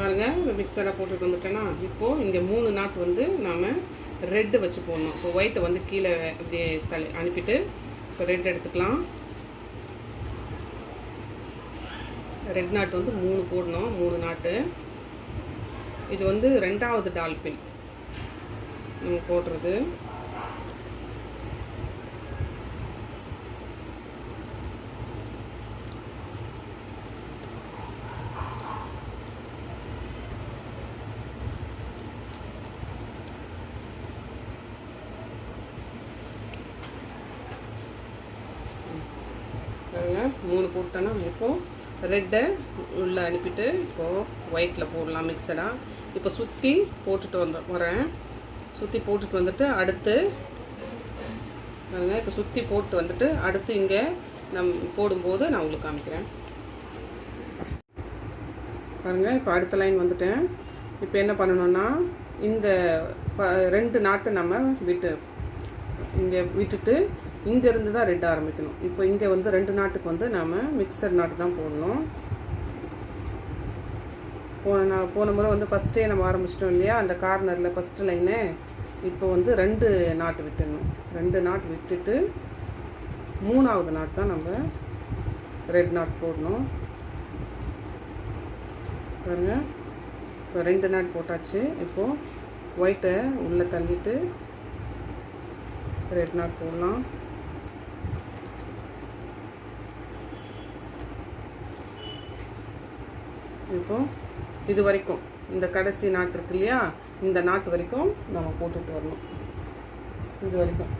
பாருங்கள் இந்த மிக்சரை போட்டுட்டு வந்துட்டேன்னா இப்போது இங்கே மூணு நாட் வந்து நாம் ரெட்டு வச்சு போடணும். இப்போ ஒயிட்டை வந்து கீழே அப்படியே தலை அனுப்பிட்டு இப்போ ரெட் எடுத்துக்கலாம். ரெட் நாட் வந்து மூணு போடணும் மூணு நாட்டு இது வந்து ரெண்டாவது டால்பின் நம்ம போடுறது. பாருங்க மூணு போட்டோன்னா இப்போது ரெட்டை உள்ளே அனுப்பிட்டு இப்போது ஒயிட்டில் போடலாம் மிக்சடாக இப்போ சுற்றி போட்டுட்டு வந்து வரேன். சுற்றி போட்டுட்டு வந்துட்டு அடுத்து பாருங்க இப்போ சுற்றி போட்டு வந்துட்டு அடுத்து இங்கே நம் போடும்போது நான் உங்களுக்கு காமிக்கிறேன். பாருங்கள் இப்போ அடுத்த லைன் வந்துட்டேன். இப்போ என்ன பண்ணணும்னா இந்த ப ரெண்டு நாட்டை நம்ம விட்டு இங்கே விட்டுட்டு இங்கேருந்து தான் ரெட் ஆரம்பிக்கணும். இப்போ இங்கே வந்து ரெண்டு நாட்டுக்கு வந்து நாம் மிக்சர் நாட்டு தான் போடணும். போன நான் போன முறை வந்து ஃபஸ்ட்டே நம்ம ஆரம்பிச்சிட்டோம் இல்லையா? அந்த கார்னரில் ஃபஸ்ட்டு லைனு இப்போ வந்து ரெண்டு நாட்டு விட்டுடணும். ரெண்டு நாட் விட்டுட்டு மூணாவது நாட் தான் நம்ம ரெட் நாட் போடணும். பாருங்க. இப்போ ரெண்டு நாட் போட்டாச்சு. இப்போது ஒயிட்டை உள்ளே தள்ளிட்டு ரெட் நாட் போடலாம். இப்போ இது வரைக்கும் இந்த கடைசி நாட்டு இருக்கு இல்லையா? இந்த நாட்டு வரைக்கும் நம்ம போட்டுட்டு வரணும். இது வரைக்கும்.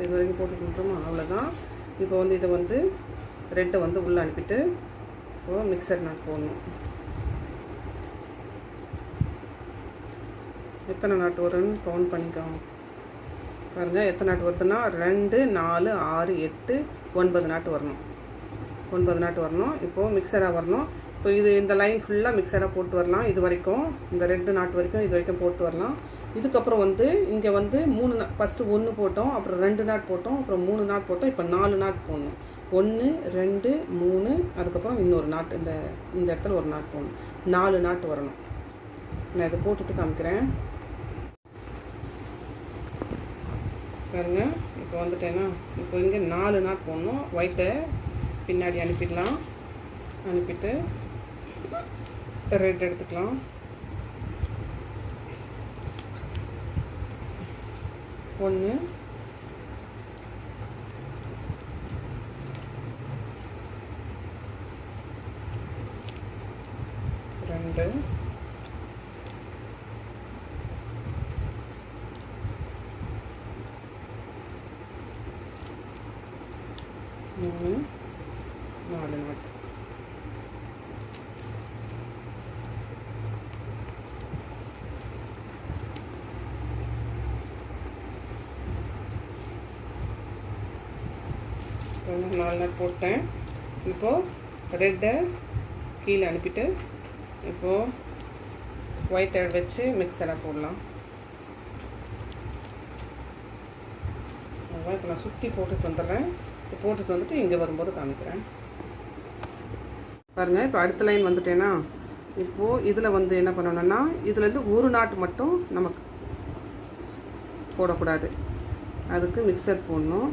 இது வரைக்கும் போட்டுட்டு கொடுத்துருமா அவ்வளோதான் இப்போ வந்து இதை வந்து ரெட்டை வந்து உள்ளே அனுப்பிட்டு இப்போ மிக்சர் நாட் போடணும். எத்தனை நாட்டு வரும்னு கவுண்ட் பண்ணிக்கோங்க. பாருங்கள் எத்தனை நாட்டு வருதுன்னா ரெண்டு நாலு ஆறு எட்டு ஒன்பது நாட்டு வரணும். ஒன்பது நாட்டு வரணும். இப்போது மிக்சராக வரணும். இப்போ இது இந்த லைன் ஃபுல்லாக மிக்சராக போட்டு வரலாம். இது வரைக்கும் இந்த ரெண்டு நாட்டு வரைக்கும் இது வரைக்கும் போட்டு வரலாம். இதுக்கப்புறம் வந்து இங்கே வந்து மூணு நா ஃபஸ்ட்டு ஒன்று போட்டோம் அப்புறம் ரெண்டு நாட் போட்டோம் அப்புறம் மூணு நாட் போட்டோம் இப்போ நாலு நாட் போடணும். ஒன்று ரெண்டு மூணு அதுக்கப்புறம் இன்னொரு நாட் இந்த இந்த இடத்துல ஒரு நாட் போடணும். நாலு நாட்டு வரணும். நான் இதை போட்டுட்டு காமிக்கிறேன். பாருங்க. இப்போ வந்துட்டேன்னா இப்போ இங்கே நாலு நாட் போடணும். ஒயிட்டை பின்னாடி அனுப்பிடலாம். அனுப்பிட்டு ரெட் எடுத்துக்கலாம். ஒன்று ரெண்டு. மூணு நாலு நாள் நாலு நாள் போட்டேன் இப்போது ரெட்டை கீழே அனுப்பிட்டு இப்போது ஒயிட்டை வச்சு மிக்சராக போடலாம் அதான் இப்போ நான் சுற்றி போட்டு வந்துடுறேன் போட்டுட்டு வந்துட்டு இங்கே வரும்போது காமிக்கிறேன். பாருங்கள் இப்போ அடுத்த லைன் வந்துட்டேன்னா இப்போது இதில் வந்து என்ன பண்ணணும்னா இதுலேருந்து ஒரு நாட்டு மட்டும் நமக்கு போடக்கூடாது. அதுக்கு மிக்சர் போடணும்.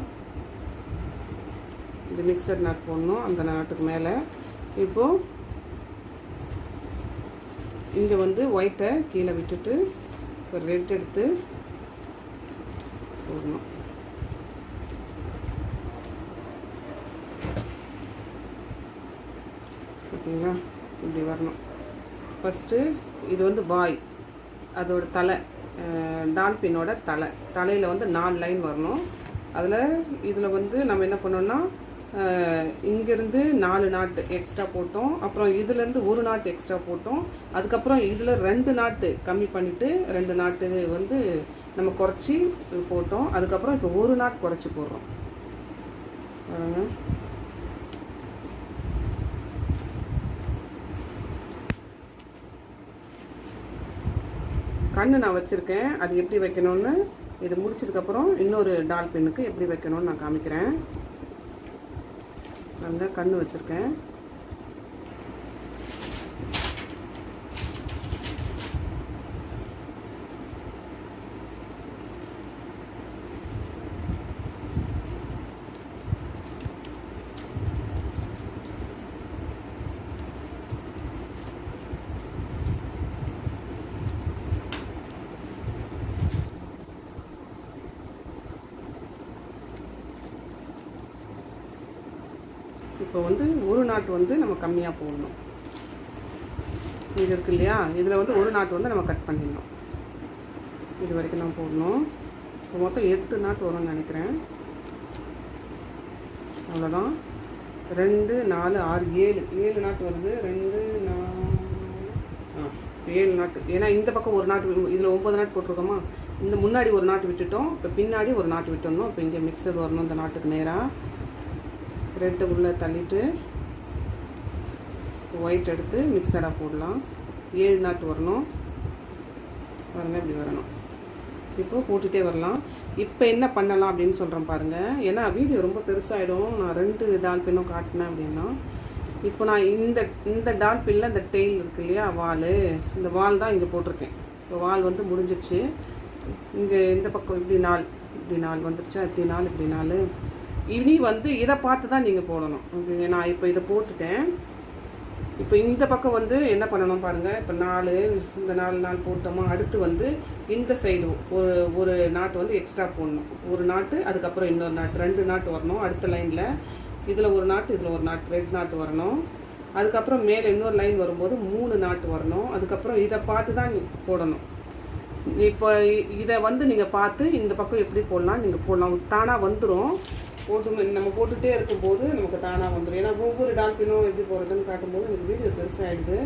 இது மிக்சர் நாட் போடணும் அந்த நாட்டுக்கு மேலே. இப்போது இங்கே வந்து ஒயிட்டை கீழே விட்டுட்டு இப்போ ரெட் எடுத்து போடணும். சரிங்களா இப்படி வரணும். ஃபஸ்ட்டு இது வந்து வாய். அதோட தலை டால்பினோட தலை. தலையில் வந்து நாலு லைன் வரணும். அதில் இதில் வந்து நம்ம என்ன பண்ணோம்னா இங்கேருந்து நாலு நாட்டு எக்ஸ்ட்ரா போட்டோம். அப்புறம் இதுலேருந்து ஒரு நாட்டு எக்ஸ்ட்ரா போட்டோம். அதுக்கப்புறம் இதில் ரெண்டு நாட்டு கம்மி பண்ணிவிட்டு ரெண்டு நாட்டு வந்து நம்ம குறைச்சி போட்டோம். அதுக்கப்புறம் இப்போ ஒரு நாட் குறைச்சி போடுறோம். பாருங்கள் கண்ணு நான் வச்சுருக்கேன். அது எப்படி வைக்கணும்னு இது முடிச்சதுக்கப்புறம் இன்னொரு டால்பின்னுக்கு எப்படி வைக்கணும்னு நான் காமிக்கிறேன். அந்த கண்ணு வச்சுருக்கேன் இப்போ வந்து ஒரு நாட்டு வந்து நம்ம கம்மியாக போடணும். இது இருக்கு இல்லையா? இதில் வந்து ஒரு நாட்டு வந்து நம்ம கட் பண்ணிடணும். இது வரைக்கும் நான் போடணும். இப்போ மொத்தம் எட்டு நாட்டு வரும்னு நினைக்கிறேன். அவ்வளோதான் ரெண்டு நாலு ஆறு ஏழு. ஏழு நாட்டு வருது. ரெண்டு நாலு ஆ ஏழு நாட்டு. ஏன்னா இந்த பக்கம் ஒரு நாட்டு இதில் ஒம்பது நாட்டு போட்டிருக்கோமா? இந்த முன்னாடி ஒரு நாட்டு விட்டுட்டோம். இப்போ பின்னாடி ஒரு நாட்டு விட்டுடணும். இப்போ இங்கே மிக்சர் வரணும் இந்த நாட்டுக்கு நேராக ரெட்டு உள்ளே தள்ளிட்டு ஒயிட் எடுத்து மிக்சடாக போடலாம். ஏழு நாட்டு வரணும். வரணும் இப்படி வரணும். இப்போ போட்டுகிட்டே வரலாம். இப்போ என்ன பண்ணலாம் அப்படின்னு சொல்கிறேன் பாருங்கள் ஏன்னா வீடியோ ரொம்ப பெருசாகிடும் நான் ரெண்டு டால்பினும் காட்டினேன் அப்படின்னா. இப்போ நான் இந்த இந்த டால்பின்ல இந்த டெயில் இருக்கு இல்லையா வால். இந்த வால் தான் இங்கே போட்டிருக்கேன். இப்போ வால் வந்து முடிஞ்சிச்சு இங்கே இந்த பக்கம் இப்படி நாள் இப்படி நாள் வந்துருச்சா இப்படி நாள் இப்படி நாள். இனி வந்து இதை பார்த்து தான் நீங்கள் போடணும். ஓகேங்க நான் இப்போ இதை போட்டுட்டேன். இப்போ இந்த பக்கம் வந்து என்ன பண்ணணும் பாருங்கள் இப்போ நாலு இந்த நாலு நாள் போட்டோமா அடுத்து வந்து இந்த சைடு ஒரு ஒரு நாட்டு வந்து எக்ஸ்ட்ரா போடணும். ஒரு நாட்டு அதுக்கப்புறம் இன்னொரு நாட்டு ரெண்டு நாட்டு வரணும். அடுத்த லைனில் இதில் ஒரு நாட்டு இதில் ஒரு நாட்டு ரெண்டு நாட்டு வரணும். அதுக்கப்புறம் மேலே இன்னொரு லைன் வரும்போது மூணு நாட்டு வரணும். அதுக்கப்புறம் இதை பார்த்து தான் போடணும். இப்போ இதை வந்து நீங்கள் பார்த்து இந்த பக்கம் எப்படி போடலாம் நீங்கள் போடலாம். தானாக வந்துடும் போட்டு நம்ம போட்டுகிட்டே இருக்கும்போது நமக்கு தானாக வந்துடும் ஏன்னா ஒவ்வொரு டால்பினும் எப்படி போகிறதுன்னு காட்டும்போது எனக்கு வீடியோ பெருசாகிடுது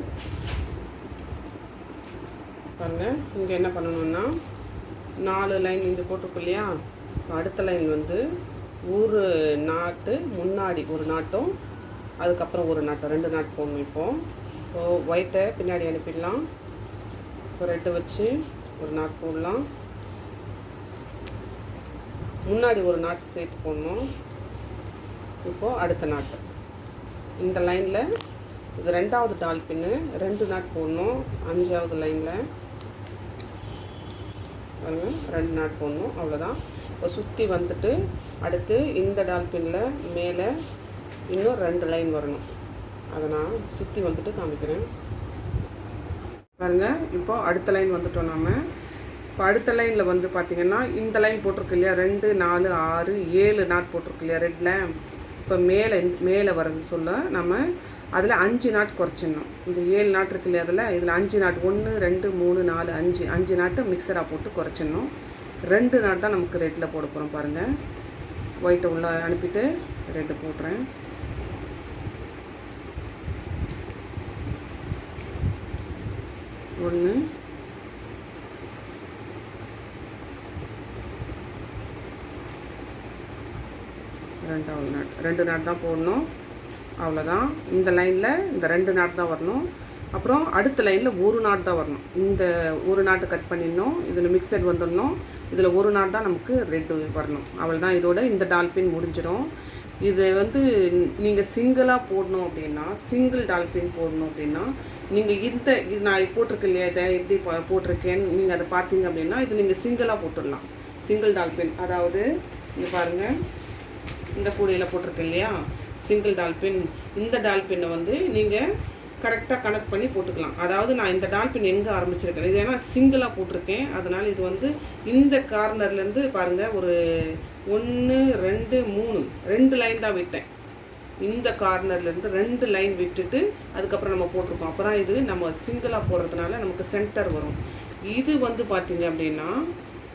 பாருங்க இங்கே என்ன பண்ணணும்னா நாலு லைன் இந்த போட்டிருக்கோம் இல்லையா? அடுத்த லைன் வந்து ஒரு நாட்டு முன்னாடி ஒரு நாட்டும் அதுக்கப்புறம் ஒரு நாட்டம் ரெண்டு நாட்டு போடணும் இப்போ. இப்போ ஒயிட்டை பின்னாடி அனுப்பிடலாம். இப்போ ரெட்டு வச்சு ஒரு நாட் போடலாம். முன்னாடி ஒரு நாட்டு சேர்த்து போடணும். இப்போது அடுத்த நாட்டு. இந்த லைனில் இது ரெண்டாவது டால்பின்னு ரெண்டு நாட் போடணும். அஞ்சாவது லைனில் பாருங்க ரெண்டு நாட் போடணும். அவ்வளோதான் இப்போ சுற்றி வந்துட்டு அடுத்து இந்த டால்பினில் மேலே இன்னும் ரெண்டு லைன் வரணும். அதை நான் சுற்றி வந்துட்டு காமிக்கிறேன். பாருங்க இப்போ அடுத்த லைன் வந்துட்டோம் நம்ம இப்போ அடுத்த லைனில் வந்து பார்த்தீங்கன்னா இந்த லைன் போட்டிருக்கு இல்லையா? ரெண்டு நாலு ஆறு ஏழு நாட் போட்டிருக்கு இல்லையா? ரெட்டில் இப்போ மேலே மேலே வர்றது சொல்ல நம்ம அதில் அஞ்சு நாட் குறைச்சிடணும். இந்த ஏழு நாட் இருக்கு இல்லையா அதில்? இதில் அஞ்சு நாட் ஒன்று ரெண்டு மூணு நாலு அஞ்சு. அஞ்சு நாட்டு மிக்சராக போட்டு குறைச்சிடணும். ரெண்டு நாட் தான் நமக்கு ரெட்டில் போட போகிறோம் பாருங்கள் ஒயிட்டை உள்ளே அனுப்பிட்டு ரெட்டு போட்டுறேன். ஒன்று ரெண்டாவது நாட் ரெண்டு நாட் தான் போடணும். அவ்வளோதான் இந்த லைனில் இந்த ரெண்டு நாட் தான் வரணும். அப்புறம் அடுத்த லைனில் ஒரு நாட் தான் வரணும். இந்த ஒரு நாட்டு கட் பண்ணிடணும். இதில் மிக்சட் வந்துடணும். இதில் ஒரு நாட் தான் நமக்கு ரெட்டு வரணும். அவ்வளோதான் இதோட இந்த டால்பின் முடிஞ்சிடும். இது வந்து நீங்கள் சிங்கிளாக போடணும் அப்படின்னா சிங்கிள் டால்பின் போடணும் அப்படின்னா நீங்கள் இந்த இது நான் போட்டிருக்கேன் இல்லையா? இதை எப்படி போட்டிருக்கேன்னு நீங்கள் அதை பார்த்தீங்க அப்படின்னா இது நீங்கள் சிங்கிளாக போட்டுடலாம். சிங்கிள் டால்பின் அதாவது இங்கே பாருங்கள் இந்த கூடையில் போட்டிருக்கேன் இல்லையா? சிங்கிள் டால்பின் இந்த டால்பின்னை வந்து நீங்கள் கரெக்டாக கனெக்ட் பண்ணி போட்டுக்கலாம். அதாவது நான் இந்த டால்பின் எங்கே ஆரம்பிச்சிருக்கேன்? இது ஏன்னா சிங்கிளாக போட்டிருக்கேன். அதனால் இது வந்து இந்த கார்னர்லேருந்து பாருங்கள் ஒரு ஒன்று ரெண்டு மூணு. ரெண்டு லைன் தான் விட்டேன். இந்த கார்னர்லேருந்து ரெண்டு லைன் விட்டுட்டு அதுக்கப்புறம் நம்ம போட்டிருக்கோம். அப்போ தான் இது நம்ம சிங்கிளாக போடுறதுனால நமக்கு சென்டர் வரும். இது வந்து பார்த்திங்க அப்படின்னா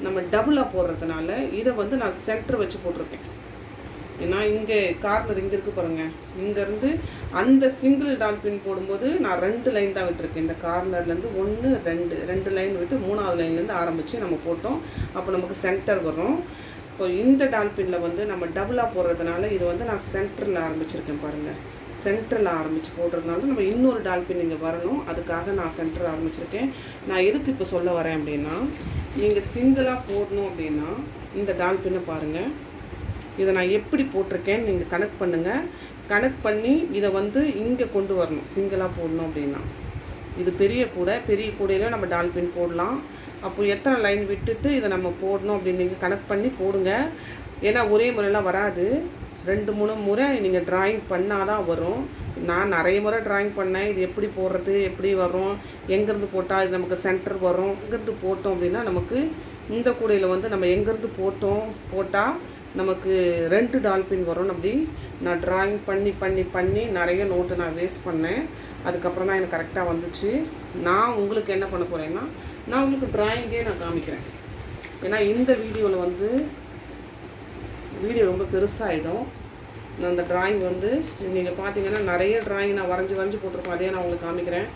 நம்ம டபுளாக போடுறதுனால இதை வந்து நான் சென்டர் வச்சு போட்டிருக்கேன். ஏன்னா இங்கே கார்னர் இங்கே இருக்குது பாருங்க. இங்கேருந்து அந்த சிங்கிள் டால்பின் போடும்போது நான் ரெண்டு லைன் தான் விட்டுருக்கேன். இந்த கார்னர்லேருந்து ஒன்று ரெண்டு. ரெண்டு லைன் விட்டு மூணாவது லைன்லேருந்து ஆரம்பித்து நம்ம போட்டோம். அப்போ நமக்கு சென்டர் வரும். இப்போ இந்த டால்பினில் வந்து நம்ம டபுளாக போடுறதுனால இது வந்து நான் சென்டரில் ஆரம்பிச்சிருக்கேன் பாருங்கள் சென்டரில் ஆரம்பித்து போடுறதுனால நம்ம இன்னொரு டால்பின் இங்கே வரணும். அதுக்காக நான் சென்டர் ஆரம்பிச்சிருக்கேன். நான் எதுக்கு இப்போ சொல்ல வரேன் அப்படின்னா நீங்கள் சிங்கிளாக போடணும் அப்படின்னா இந்த டால்பினை பாருங்கள் இதை நான் எப்படி போட்டிருக்கேன்னு நீங்கள் கனெக்ட் பண்ணுங்கள் கனெக்ட் பண்ணி இதை வந்து இங்கே கொண்டு வரணும். சிங்கிளாக போடணும் அப்படின்னா. இது பெரிய கூடை. பெரிய கூடையில நம்ம டால்பின் போடலாம். அப்போ எத்தனை லைன் விட்டுட்டு இதை நம்ம போடணும் அப்படின்னு நீங்கள் கனெக்ட் பண்ணி போடுங்க. ஏன்னா ஒரே முறையெல்லாம் வராது. ரெண்டு மூணு முறை நீங்கள் ட்ராயிங் பண்ணால் தான் வரும். நான் நிறைய முறை ட்ராயிங் பண்ணேன். இது எப்படி போடுறது? எப்படி வரும்? எங்கேருந்து போட்டால் இது நமக்கு சென்டர் வரும்? எங்கேருந்து போட்டோம் அப்படின்னா நமக்கு இந்த கூடையில் வந்து நம்ம எங்கேருந்து போட்டோம்? போட்டால் நமக்கு ரெண்டு டால்பின் வரும் அப்படி. நான் ட்ராயிங் பண்ணி பண்ணி பண்ணி நிறைய நோட்டு நான் வேஸ்ட் பண்ணேன். அதுக்கப்புறம் தான் எனக்கு கரெக்டாக வந்துச்சு. நான் உங்களுக்கு என்ன பண்ண போகிறேன்னா நான் உங்களுக்கு ட்ராயிங்கே நான் காமிக்கிறேன். ஏன்னா இந்த வீடியோவில் வந்து வீடியோ ரொம்ப பெருசாகிடும் நான் அந்த ட்ராயிங் வந்து நீங்கள் பார்த்தீங்கன்னா நிறைய ட்ராயிங் நான் வரைஞ்சி வரைஞ்சி போட்டிருப்பேன் அதே நான் உங்களுக்கு காமிக்கிறேன்.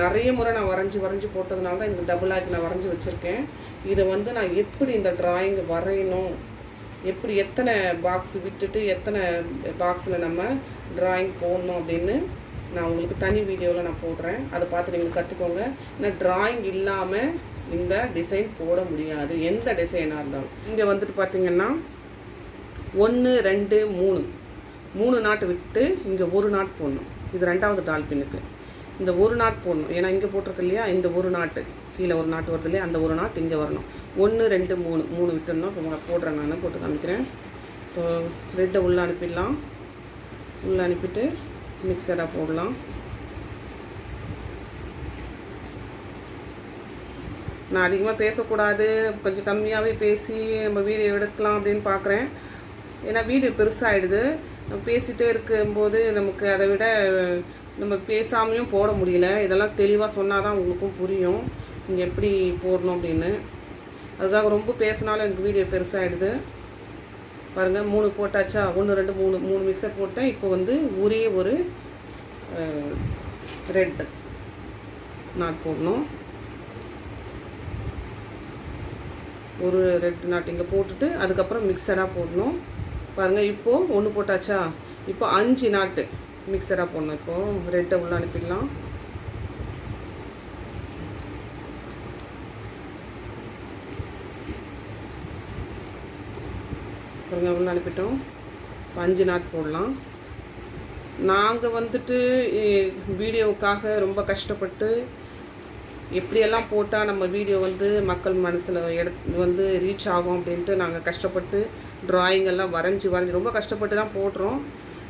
நிறைய முறை நான் வரைஞ்சி வரைஞ்சி போட்டதுனால தான் எனக்கு டபுள் ஆக்கி நான் வரைஞ்சி வச்சுருக்கேன். இதை வந்து நான் எப்படி இந்த ட்ராயிங் வரையணும்? எப்படி எத்தனை பாக்ஸ் விட்டுட்டு எத்தனை பாக்ஸில் நம்ம ட்ராயிங் போடணும் அப்படின்னு நான் உங்களுக்கு தனி வீடியோவில் நான் போடுறேன். அதை பார்த்து நீங்கள் கற்றுக்கோங்க ஏன்னா ட்ராயிங் இல்லாமல் இந்த டிசைன் போட முடியாது. எந்த டிசைனாக இருந்தாலும். இங்கே வந்துட்டு பார்த்தீங்கன்னா ஒன்று ரெண்டு மூணு. மூணு நாட்டு விட்டு இங்கே ஒரு நாட் போடணும். இது ரெண்டாவது டால்பினுக்கு இந்த ஒரு நாட் போடணும். ஏன்னா இங்கே போட்டிருக்கு இல்லையா? இந்த ஒரு நாட்டு கீழே ஒரு நாட்டு வருது இல்லையா அந்த ஒரு நாட் இங்கே வரணும். ஒன்று ரெண்டு மூணு. மூணு விட்டுருந்தோம் இப்போ போடுறேன் நான் போட்டு காமிக்கிறேன். இப்போ ரெட்டை உள்ளே அனுப்பிடலாம். உள்ளே அனுப்பிட்டு மிக்சராக போடலாம். நான் அதிகமாக பேசக்கூடாது. கொஞ்சம் கம்மியாகவே பேசி நம்ம வீடியோ எடுக்கலாம் அப்படின்னு பார்க்குறேன் ஏன்னா வீடியோ பெருசாகிடுது பேசிகிட்டே இருக்கும்போது நமக்கு அதை விட நம்ம பேசாமையும் போட முடியல. இதெல்லாம் தெளிவாக சொன்னால் தான் உங்களுக்கும் புரியும். நீங்கள் எப்படி போடணும் அப்படின்னு. அதுக்காக ரொம்ப பேசினாலும் எனக்கு வீடியோ பெருசாகிடுது பாருங்கள் மூணு போட்டாச்சா? ஒன்று ரெண்டு மூணு மூணு மிக்சர் போட்டேன். இப்போ வந்து ஒரே ஒரு ரெட் நாட் போடணும். ஒரு ரெட் நாட் இங்கே போட்டுட்டு அதுக்கப்புறம் மிக்சடாக போடணும். பாருங்கள் இப்போது ஒன்று போட்டாச்சா? இப்போ அஞ்சு நாட்டு மிக்சடாக போடணும். இப்போது ரெட்டை உள்ள அனுப்பிடலாம். பாருங்க உள்ள அனுப்பிட்டோம் அஞ்சு நாட் போடலாம். நாங்கள் வந்துட்டு வீடியோவுக்காக ரொம்ப கஷ்டப்பட்டு எப்படியெல்லாம் போட்டால் நம்ம வீடியோ வந்து மக்கள் மனசில் எடுத்து வந்து ரீச் ஆகும் அப்படின்ட்டு நாங்கள் கஷ்டப்பட்டு ட்ராயிங் எல்லாம் வரைஞ்சி வரைஞ்சி ரொம்ப கஷ்டப்பட்டு தான் போடுறோம்.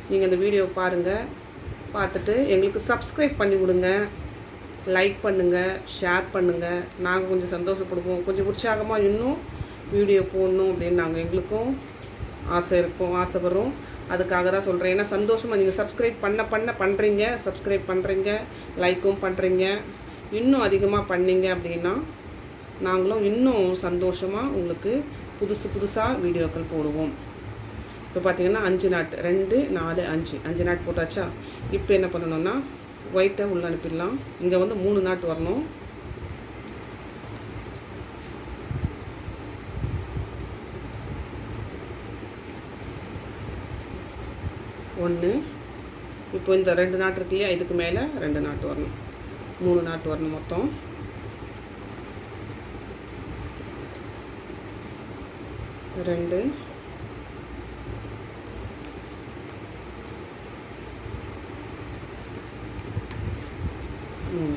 நீங்கள் இந்த வீடியோ பாருங்கள் பார்த்துட்டு எங்களுக்கு சப்ஸ்கிரைப் பண்ணி விடுங்க. லைக் பண்ணுங்கள் ஷேர் பண்ணுங்கள் நாங்கள் கொஞ்சம் சந்தோஷப்படுவோம். கொஞ்சம் உற்சாகமாக இன்னும் வீடியோ போடணும் அப்படின்னு நாங்கள் எங்களுக்கும் ஆசை இருக்கும் ஆசைப்படுறோம் அதுக்காக தான் சொல்கிறேன் ஏன்னா சந்தோஷமாக நீங்கள் சப்ஸ்கிரைப் பண்ண பண்ண பண்ணுறீங்க சப்ஸ்கிரைப் பண்ணுறீங்க லைக்கும் பண்ணுறீங்க இன்னும் அதிகமாக பண்ணீங்க அப்படின்னா நாங்களும் இன்னும் சந்தோஷமாக உங்களுக்கு புதுசு புதுசாக வீடியோக்கள் போடுவோம். இப்போ பார்த்தீங்கன்னா அஞ்சு நாட் ரெண்டு நாலு அஞ்சு. அஞ்சு நாட் போட்டாச்சா? இப்போ என்ன பண்ணணும்னா ஒயிட்டை உள்ள அனுப்பிடலாம். இங்கே வந்து மூணு நாட் வரணும். ஒன்று இப்போ இந்த ரெண்டு நாட்டு இருக்கு இல்லையா? இதுக்கு மேலே ரெண்டு நாட்டு வரணும். மூணு நாட்டு வரணும் மொத்தம். ரெண்டு. மூணு.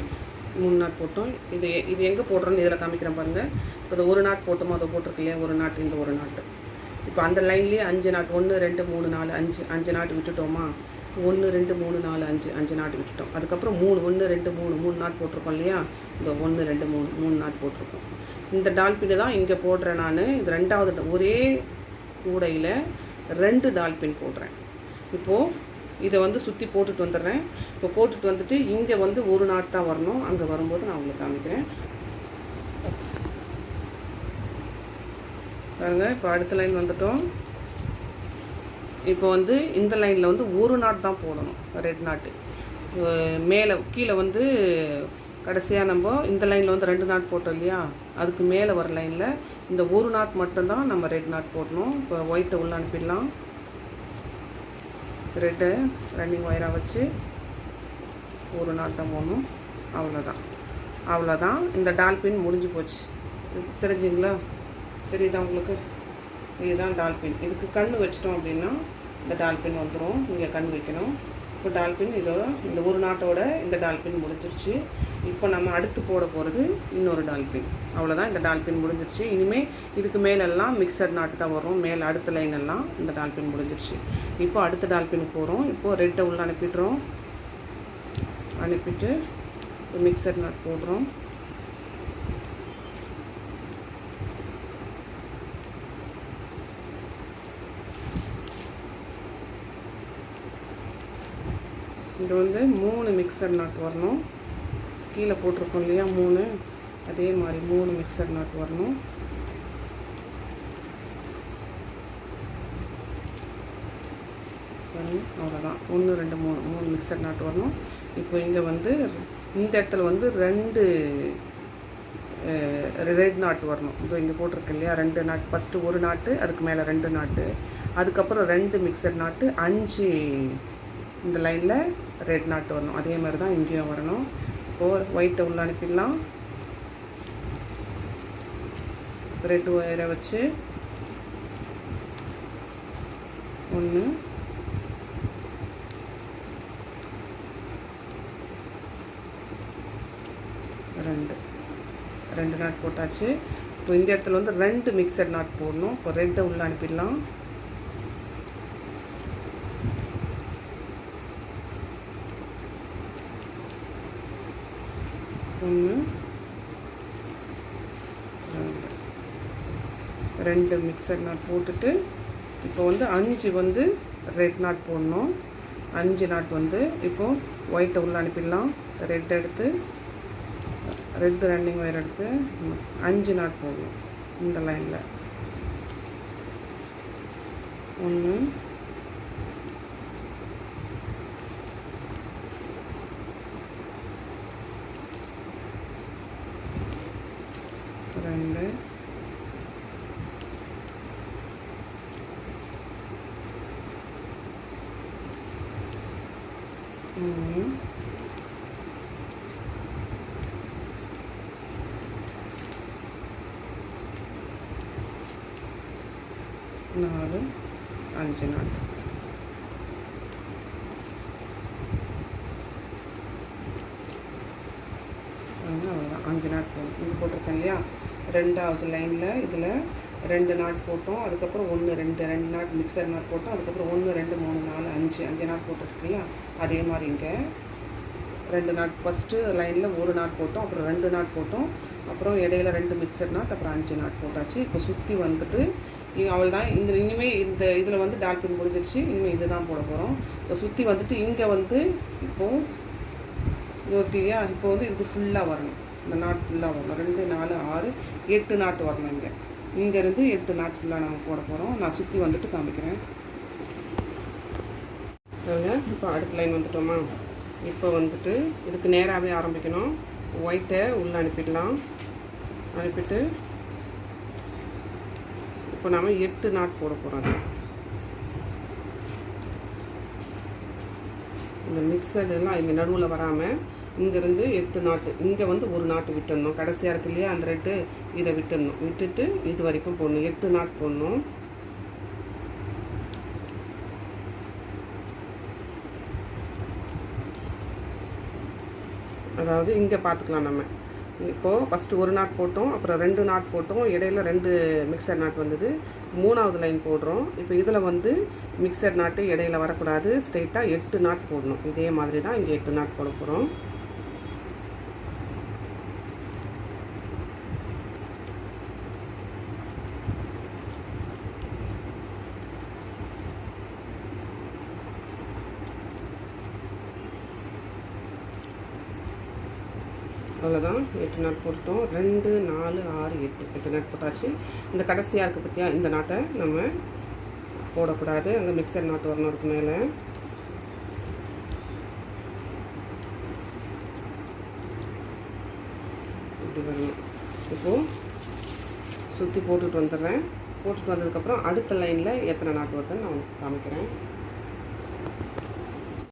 மூணு நாட் போட்டோம். இது இது எங்கே போடுறோன்னு இதில் காமிக்கிறேன் பாருங்கள் இப்போ இது ஒரு நாட் போட்டோமோ அதை போட்டிருக்கு இல்லையா? ஒரு நாட்டு இந்த ஒரு நாட்டு. இப்போ அந்த லைன்லேயே அஞ்சு நாட் ஒன்று ரெண்டு மூணு நாலு அஞ்சு அஞ்சு நாட்டு விட்டுட்டோமா? ஒன்று ரெண்டு மூணு நாலு அஞ்சு அஞ்சு நாட்டு விட்டுட்டோம். அதுக்கப்புறம் மூணு ஒன்று ரெண்டு மூணு மூணு நாட் போட்டிருக்கோம் இல்லையா? இந்த ஒன்று ரெண்டு மூணு மூணு நாட் போட்டிருக்கோம். இந்த டால்பின் தான் இங்கே போடுறேன் நான். இது ரெண்டாவது ஒரே கூடையில் ரெண்டு டால்பின் போடுறேன். இப்போது இதை வந்து சுற்றி போட்டுட்டு வந்துடுறேன். இப்போ போட்டுட்டு வந்துட்டு இங்கே வந்து ஒரு நாட் தான் வரணும். அங்கே வரும்போது நான் உங்களுக்கு காமிக்கிறேன். பாருங்கள் இப்போ அடுத்த லைன் வந்துட்டோம். இப்போ வந்து இந்த லைனில் வந்து ஒரு நாட் தான் போடணும் ரெட் நாட்டு மேலே கீழே வந்து கடைசியாக நம்ம இந்த லைனில் வந்து ரெண்டு நாட் போட்டோம் இல்லையா? அதுக்கு மேலே வர லைனில் இந்த ஒரு நாட் மட்டும்தான் நம்ம ரெட் நாட் போடணும். இப்போ ஒயிட்டை உள்ள அனுப்பிடலாம். ரெட்டை ரன்னிங் ஒயராக வச்சு ஒரு நாட் தான் போடணும். அவ்வளோதான் அவ்வளோதான் இந்த டால்பின் முடிஞ்சு போச்சு. தெரிஞ்சுங்களா தெரியுதா உங்களுக்கு? இதுதான் டால்பின். இதுக்கு கண் வச்சிட்டோம் அப்படின்னா இந்த டால்பின் வந்துடும் இங்கே கண் வைக்கணும். இப்போ டால்பின் இதோட இந்த ஒரு நாட்டோட இந்த டால்பின் முடிஞ்சிருச்சு. இப்போ நம்ம அடுத்து போட போகிறது இன்னொரு டால்பின். அவ்வளோதான் இந்த டால்பின் முடிஞ்சிருச்சு. இனிமேல் இதுக்கு மேலெல்லாம் மிக்சர் நாட்டு தான் வரும். மேலே அடுத்த லைன் எல்லாம் இந்த டால்பின் முடிஞ்சிருச்சு. இப்போ அடுத்த டால்பின் போகிறோம் இப்போது ரெட்டை உள்ள அனுப்பிடுறோம். அனுப்பிட்டு மிக்சர் நாட் போடுறோம். இது வந்து மூணு மிக்சர் நாட் வரணும். கீழே போட்டிருக்கோம் இல்லையா மூணு. அதே மாதிரி மூணு மிக்சர் நாட் வரணும். அவ்வளோதான் ஒன்று ரெண்டு மூணு மூணு மிக்சர் நாட் வரணும். இப்போ இங்கே வந்து இந்த இடத்துல வந்து ரெண்டு ரெட் நாட் வரணும். இதோ இங்கே போட்டிருக்கு இல்லையா ரெண்டு நாட் ஃபஸ்ட்டு ஒரு நாட்டு அதுக்கு மேலே ரெண்டு நாட்டு அதுக்கப்புறம் ரெண்டு மிக்சர் நாட்டு அஞ்சு இந்த லைனில் ரெட் நாட் வரணும். அதே மாதிரி தான் இங்கேயும் வரணும். இப்போது ஒயிட்டை உள்ள அனுப்பிடலாம். ரெட் ஒயரை வச்சு ஒன்று ரெண்டு. ரெண்டு நாட் போட்டாச்சு. இப்போ இந்த இடத்துல வந்து ரெண்டு மிக்சர் நாட் போடணும். இப்போ ரெட்டை உள்ள அனுப்பிடலாம். ஒன்று ரெண்டு மிக்சர் நாட் போட்டுட்டு இப்போ வந்து அஞ்சு வந்து ரெட் நாட் போடணும். அஞ்சு நாட் வந்து இப்போது ஒயிட்டை உள்ள அனுப்பிடலாம். ரெட் எடுத்து ரெட் ரன்னிங் ஒயர் எடுத்து அஞ்சு நாட் போடணும் இந்த லைனில் ஒன்று ரெண்டு மூணு நாலு அஞ்சு நாள் அவ்வளோதான் அஞ்சு நாட் போடும் இது போட்டிருக்கேன் இல்லையா ரெண்டாவது லைனில் இதில் ரெண்டு நாட் போட்டோம் அதுக்கப்புறம் ஒன்று ரெண்டு ரெண்டு நாட் மிக்சர் நாட் போட்டோம் அதுக்கப்புறம் ஒன்று ரெண்டு மூணு நாலு அஞ்சு அஞ்சு நாட் போட்டிருக்கு இல்லையா அதே மாதிரி இங்கே ரெண்டு நாட் ஃபஸ்ட்டு லைனில் ஒரு நாட் போட்டோம் அப்புறம் ரெண்டு நாட் போட்டோம் அப்புறம் இடையில ரெண்டு மிக்சர் நாட் அப்புறம் அஞ்சு நாட் போட்டாச்சு இப்போ சுற்றி வந்துட்டு அவள் தான் இந்த இனிமேல் இந்த இதில் வந்து டால்பின் முடிஞ்சிருச்சு இனிமேல் இது தான் போட போகிறோம் இப்போ சுற்றி வந்துட்டு இங்கே வந்து இப்போது யோட்டியா இப்போ வந்து இதுக்கு ஃபுல்லாக வரணும். இந்த நாட் ஃபுல்லாக வரணும். ரெண்டு நாலு ஆறு எட்டு நாட்டு வரணும் இங்கே. இங்கேருந்து எட்டு நாட் ஃபுல்லாக நம்ம போட போகிறோம் நான் சுற்றி வந்துட்டு காமிக்கிறேன். இப்போ அடுத்த லைன் வந்துட்டோமா? இப்போ வந்துட்டு இதுக்கு நேராகவே ஆரம்பிக்கணும். ஒயிட்டை உள்ளே அனுப்பிடலாம். அனுப்பிட்டு இப்போ நாம் எட்டு நாட் போட போகிறோம் இந்த மிக்சர்லாம் இங்கே நடுவில் வராமல் இங்கேருந்து எட்டு நாட்டு இங்கே வந்து ஒரு நாட்டு விட்டுடணும். கடைசியாக இருக்கு இல்லையா? அந்த ரெட்டு இதை விட்டுடணும். விட்டுட்டு இது வரைக்கும் போடணும். எட்டு நாட் போடணும். அதாவது இங்கே பார்த்துக்கலாம் நம்ம. இப்போது ஃபஸ்ட்டு ஒரு நாட் போட்டோம் அப்புறம் ரெண்டு நாட் போட்டோம் இடையில ரெண்டு மிக்சர் நாட் வந்தது. மூணாவது லைன் போடுறோம். இப்போ இதில் வந்து மிக்சர் நாட்டு இடையில வரக்கூடாது. ஸ்ட்ரெயிட்டாக எட்டு நாட் போடணும். இதே மாதிரி தான் இங்கே எட்டு நாட் போட போகிறோம் அவ்வளோதான் எட்டு நாட் போட்டோம் ரெண்டு நாலு ஆறு எட்டு. எட்டு நாட் போட்டாச்சு. இந்த கடைசியாக இருக்குது பற்றியா இந்த நாட்டை நம்ம போடக்கூடாது. அங்கே மிக்சர் நாட்டு வரணும் இருக்கு மேலே. இப்படி வரணும். இப்போது சுற்றி போட்டுட்டு வந்துடுறேன். போட்டுட்டு வந்ததுக்கப்புறம் அடுத்த லைனில் எத்தனை நாட்டு வருதுன்னு நான் உங்களுக்கு காமிக்கிறேன்.